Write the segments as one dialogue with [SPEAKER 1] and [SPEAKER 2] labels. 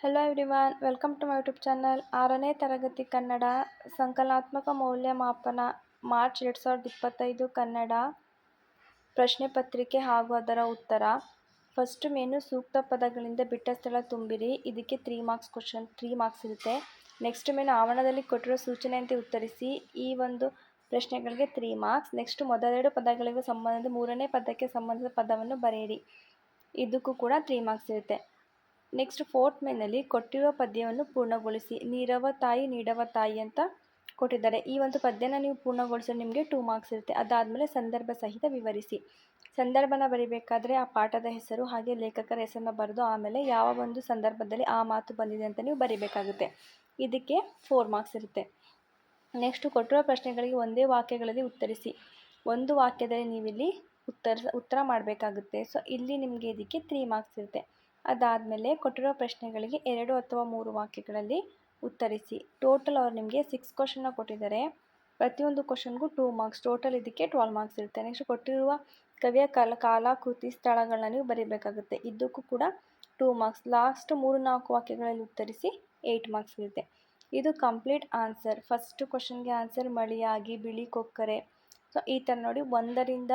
[SPEAKER 1] Hello everyone welcome to my YouTube channel ಆರನೇ ತರಗತಿ ಕನ್ನಡ, ಸಂಕಲನಾತ್ಮಕ ಮೌಲ್ಯಮಾಪನ ಮಾರ್ಚ್ ಎರಡು ಸಾವಿರದ ಇಪ್ಪತ್ತೈದು ಕನ್ನಡ ಪ್ರಶ್ನೆ ಪತ್ರಿಕೆ ಹಾಗೂ ಅದರ ಉತ್ತರ. ಫಸ್ಟ್ ಮೇನು ಸೂಕ್ತ ಪದಗಳಿಂದ ಬಿಟ್ಟ ಸ್ಥಳ ತುಂಬಿರಿ. ಇದಕ್ಕೆ three marks question three marks ಇರುತ್ತೆ. ನೆಕ್ಸ್ಟ್ ಮೇನು ಆವರಣದಲ್ಲಿ ಕೊಟ್ಟಿರೋ ಸೂಚನೆಯಂತೆ ಉತ್ತರಿಸಿ. ಈ ಒಂದು ಪ್ರಶ್ನೆಗಳಿಗೆ ತ್ರೀ ಮಾರ್ಕ್ಸ್ ನೆಕ್ಸ್ಟ್ ಮೊದಲೆರಡು ಪದಗಳಿಗೆ ಸಂಬಂಧಿಸಿದ ಮೂರನೇ ಪದಕ್ಕೆ ಸಂಬಂಧಿಸಿದ ಪದವನ್ನು ಬರೆಯಿರಿ. ಇದಕ್ಕೂ ಕೂಡ ತ್ರೀ ಮಾರ್ಕ್ಸ್ ಇರುತ್ತೆ. ನೆಕ್ಸ್ಟ್ ಫೋರ್ತ್ ಮೇನಲ್ಲಿ ಕೊಟ್ಟಿರುವ ಪದ್ಯವನ್ನು ಪೂರ್ಣಗೊಳಿಸಿ. ನೀರವ ತಾಯಿ, ನೀಡವ ತಾಯಿ ಅಂತ ಕೊಟ್ಟಿದ್ದಾರೆ. ಈ ಒಂದು ಪದ್ಯನ ನೀವು ಪೂರ್ಣಗೊಳಿಸಲು ನಿಮಗೆ ಟೂ ಮಾರ್ಕ್ಸ್ ಇರುತ್ತೆ. ಅದಾದಮೇಲೆ ಸಂದರ್ಭ ಸಹಿತ ವಿವರಿಸಿ. ಸಂದರ್ಭನ ಬರಿಬೇಕಾದ್ರೆ ಆ ಪಾಠದ ಹೆಸರು ಹಾಗೆ ಲೇಖಕರ ಹೆಸರನ್ನ ಬರೆದು ಆಮೇಲೆ ಯಾವ ಒಂದು ಸಂದರ್ಭದಲ್ಲಿ ಆ ಮಾತು ಬಂದಿದೆ ಅಂತ ನೀವು ಬರಿಬೇಕಾಗುತ್ತೆ. ಇದಕ್ಕೆ ಫೋರ್ ಮಾರ್ಕ್ಸ್ ಇರುತ್ತೆ. ನೆಕ್ಸ್ಟ್ ಕೊಟ್ಟಿರುವ ಪ್ರಶ್ನೆಗಳಿಗೆ ಒಂದೇ ವಾಕ್ಯಗಳಲ್ಲಿ ಉತ್ತರಿಸಿ. ಒಂದು ವಾಕ್ಯದಲ್ಲಿ ನೀವಿಲ್ಲಿ ಉತ್ತರ ಉತ್ತರ ಮಾಡಬೇಕಾಗುತ್ತೆ. ಸೊ ಇಲ್ಲಿ ನಿಮಗೆ ಇದಕ್ಕೆ ತ್ರೀ ಮಾರ್ಕ್ಸ್ ಇರುತ್ತೆ. ಅದಾದಮೇಲೆ ಕೊಟ್ಟಿರೋ ಪ್ರಶ್ನೆಗಳಿಗೆ ಎರಡು ಅಥವಾ ಮೂರು ವಾಕ್ಯಗಳಲ್ಲಿ ಉತ್ತರಿಸಿ. ಟೋಟಲ್ ಅವ್ರು ನಿಮಗೆ ಸಿಕ್ಸ್ ಕ್ವಶನ್ನ ಕೊಟ್ಟಿದ್ದಾರೆ. ಪ್ರತಿಯೊಂದು ಕ್ವಶನ್ಗೂ ಟೂ ಮಾರ್ಕ್ಸ್ ಟೋಟಲ್ ಇದಕ್ಕೆ ಟ್ವೆಲ್ ಮಾರ್ಕ್ಸ್ ಇರುತ್ತೆ. ನೆಕ್ಸ್ಟ್ ಕೊಟ್ಟಿರುವ ಕವಿಯ ಕಾಲ, ಕಾಲಾಕೃತಿ ಸ್ಥಳಗಳನ್ನ ನೀವು ಬರೀಬೇಕಾಗುತ್ತೆ. ಇದಕ್ಕೂ ಕೂಡ ಟೂ ಮಾರ್ಕ್ಸ್ ಲಾಸ್ಟ್ ಮೂರು ನಾಲ್ಕು ವಾಕ್ಯಗಳಲ್ಲಿ ಉತ್ತರಿಸಿ ಏಯ್ಟ್ ಮಾರ್ಕ್ಸ್ ಇರುತ್ತೆ. ಇದು ಕಂಪ್ಲೀಟ್ ಆನ್ಸರ್ ಫಸ್ಟ್ ಕ್ವಶನ್ಗೆ ಆನ್ಸರ್ ಮಳಿಯಾಗಿ, ಬಿಳಿ ಕೊಕ್ಕರೆ. ಸೊ ಈ ಥರ ನೋಡಿ ಒಂದರಿಂದ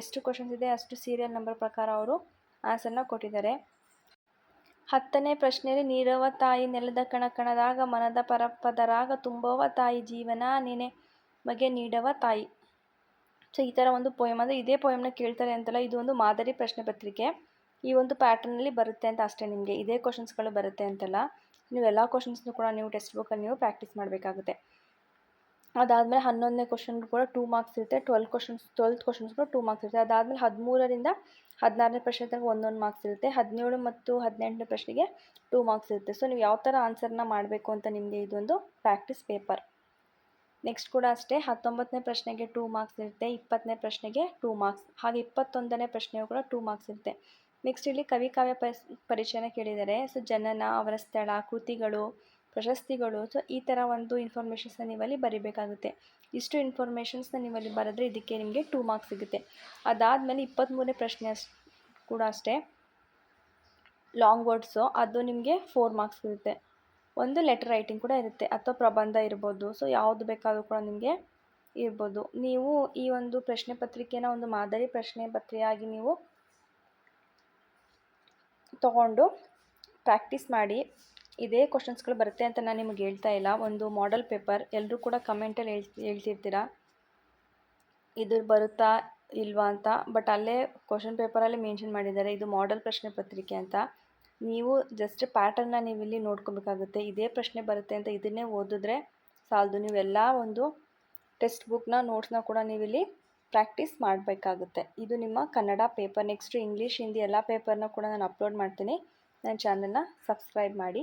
[SPEAKER 1] ಎಷ್ಟು ಕ್ವಶನ್ಸ್ ಇದೆ, ಅಷ್ಟು ಸೀರಿಯಲ್ ನಂಬರ್ ಪ್ರಕಾರ ಅವರು ಆನ್ಸರ್ನ ಕೊಟ್ಟಿದ್ದಾರೆ. ಹತ್ತನೇ ಪ್ರಶ್ನೆಯಲ್ಲಿ, ನೀರವ ತಾಯಿ ನೆಲದ ಕಣ ಕಣದಾಗ ಮನದ ಪರಪದರಾಗ ತುಂಬವ ತಾಯಿ ಜೀವನ ನೆನೆ ಬಗೆ ನೀಡವ ತಾಯಿ. ಸೊ ಈ ಥರ ಒಂದು ಪೋಯಮ್ ಅಂದರೆ ಇದೇ ಪೋಯಮ್ನ ಕೇಳ್ತಾರೆ ಅಂತಲ್ಲ, ಇದು ಒಂದು ಮಾದರಿ ಪ್ರಶ್ನೆ ಪತ್ರಿಕೆ. ಈ ಒಂದು ಪ್ಯಾಟರ್ನಲ್ಲಿ ಬರುತ್ತೆ ಅಂತ ಅಷ್ಟೇ ನಿಮಗೆ. ಇದೇ ಕ್ವಶನ್ಸ್ಗಳು ಬರುತ್ತೆ ಅಂತಲ್ಲ. ನೀವು ಎಲ್ಲ ಕ್ವಶನ್ಸ್ನು ಕೂಡ ನೀವು ಟೆಕ್ಸ್ಟ್ ಬುಕ್ಕಲ್ಲಿ ನೀವು ಪ್ರಾಕ್ಟೀಸ್ ಮಾಡಬೇಕಾಗುತ್ತೆ. ಅದಾದಮೇಲೆ ಹನ್ನೊಂದನೇ ಕ್ವಶನ್ಗೂ ಕೂಡ ಟೂ ಮಾರ್ಕ್ಸ್ ಇರುತ್ತೆ. ಟ್ವೆಲ್ ಕ್ವಶನ್ಸ್ ಟ್ವೆಲ್ತ್ ಕೂಡ ಟೂ ಮಾರ್ಕ್ಸ್ ಇರುತ್ತೆ. ಅದಾದಮೇಲೆ ಹದಿಮೂರರಿಂದ ಹದಿನಾರನೇ ಪ್ರಶ್ನೆ ತನಕ ಒಂದೊಂದು ಮಾರ್ಕ್ಸ್ ಇರುತ್ತೆ. ಹದಿನೇಳು ಮತ್ತು ಹದಿನೆಂಟನೇ ಪ್ರಶ್ನೆಗೆ ಟೂ ಮಾರ್ಕ್ಸ್ ಇರುತ್ತೆ. ಸೊ ನೀವು ಯಾವ ಥರ ಆನ್ಸರ್ನ ಮಾಡಬೇಕು ಅಂತ ನಿಮಗೆ ಇದೊಂದು ಪ್ರಾಕ್ಟೀಸ್ ಪೇಪರ್ ನೆಕ್ಸ್ಟ್ ಕೂಡ ಅಷ್ಟೇ ಹತ್ತೊಂಬತ್ತನೇ ಪ್ರಶ್ನೆಗೆ ಟೂ ಮಾರ್ಕ್ಸ್ ಇರುತ್ತೆ. ಇಪ್ಪತ್ತನೇ ಪ್ರಶ್ನೆಗೆ ಟೂ ಮಾರ್ಕ್ಸ್ ಹಾಗೆ ಇಪ್ಪತ್ತೊಂದನೇ ಪ್ರಶ್ನೆಯು ಕೂಡ ಟೂ ಮಾರ್ಕ್ಸ್ ಇರುತ್ತೆ. ನೆಕ್ಸ್ಟ್ ಇಲ್ಲಿ ಕವಿ ಕಾವ್ಯ ಪರಿಚಯನ ಕೇಳಿದ್ದಾರೆ. ಸೊ ಜನನ, ಅವರ ಸ್ಥಳ, ಕೃತಿಗಳು ಪ್ರಶಸ್ತಿಗಳು ಸೊ ಈ ಥರ ಒಂದು ಇನ್ಫಾರ್ಮೇಷನ್ಸ್ನ ನೀವಲ್ಲಿ ಬರಿಬೇಕಾಗುತ್ತೆ. ಇಷ್ಟು ಇನ್ಫಾರ್ಮೇಷನ್ಸ್ನ ನೀವಲ್ಲಿ ಬರೆದ್ರೆ ಇದಕ್ಕೆ ನಿಮಗೆ ಟೂ ಮಾರ್ಕ್ಸ್ ಸಿಗುತ್ತೆ. ಅದಾದಮೇಲೆ ಇಪ್ಪತ್ತ್ಮೂರನೇ ಪ್ರಶ್ನೆ ಅಷ್ಟು ಕೂಡ ಅಷ್ಟೇ. ಲಾಂಗ್ ವರ್ಡ್ಸು ಅದು ನಿಮಗೆ ಫೋರ್ ಮಾರ್ಕ್ಸ್ ಇರುತ್ತೆ ಒಂದು ಲೆಟರ್ ರೈಟಿಂಗ್ ಕೂಡ ಇರುತ್ತೆ, ಅಥವಾ ಪ್ರಬಂಧ ಇರ್ಬೋದು. ಸೊ ಯಾವುದು ಬೇಕಾದರೂ ಕೂಡ ನಿಮಗೆ ಇರ್ಬೋದು. ನೀವು ಈ ಒಂದು ಪ್ರಶ್ನೆ ಪತ್ರಿಕೆನ ಒಂದು ಮಾದರಿ ಪ್ರಶ್ನೆ ಪತ್ರಿಕೆಯಾಗಿ ನೀವು ತಗೊಂಡು ಪ್ರಾಕ್ಟೀಸ್ ಮಾಡಿ ಇದೇ ಕ್ವಶನ್ಸ್ಗಳು ಬರುತ್ತೆ ಅಂತ ನಾನು ನಿಮಗೆ ಹೇಳ್ತಾ ಇಲ್ಲ. ಒಂದು ಮಾಡೆಲ್ ಪೇಪರ್ ಎಲ್ಲರೂ ಕೂಡ ಕಮೆಂಟಲ್ಲಿ ಹೇಳ್ ಹೇಳ್ತಿರ್ತೀರಾ? ಇದು ಬರುತ್ತಾ ಇಲ್ವಾ ಅಂತ? ಬಟ್ ಅಲ್ಲೇ ಕ್ವಶನ್ ಪೇಪರಲ್ಲಿ ಮೆನ್ಷನ್ ಮಾಡಿದ್ದಾರೆ. ಇದು ಮಾಡೆಲ್ ಪ್ರಶ್ನೆ ಪತ್ರಿಕೆ ಅಂತ. ನೀವು ಜಸ್ಟ್ ಪ್ಯಾಟರ್ನ ನೀವು ಇಲ್ಲಿ ನೋಡ್ಕೋಬೇಕಾಗುತ್ತೆ. ಇದೇ ಪ್ರಶ್ನೆ ಬರುತ್ತೆ ಅಂತ ಇದನ್ನೇ ಓದಿದ್ರೆ ಸಾಲದು. ನೀವೆಲ್ಲ ಒಂದು ಟೆಕ್ಸ್ಟ್ ಬುಕ್ನ ನೋಟ್ಸ್ನ ಕೂಡ ನೀವಿಲ್ಲಿ ಪ್ರಾಕ್ಟೀಸ್ ಮಾಡಬೇಕಾಗುತ್ತೆ. ಇದು ನಿಮ್ಮ Kannada paper next English Hindi ಎಲ್ಲ ಪೇಪರ್ನ ಕೂಡ ನಾನು ಅಪ್ಲೋಡ್ ಮಾಡ್ತೀನಿ. ನನ್ನ ಚಾನಲ್ನ ಸಬ್ಸ್ಕ್ರೈಬ್ ಮಾಡಿ.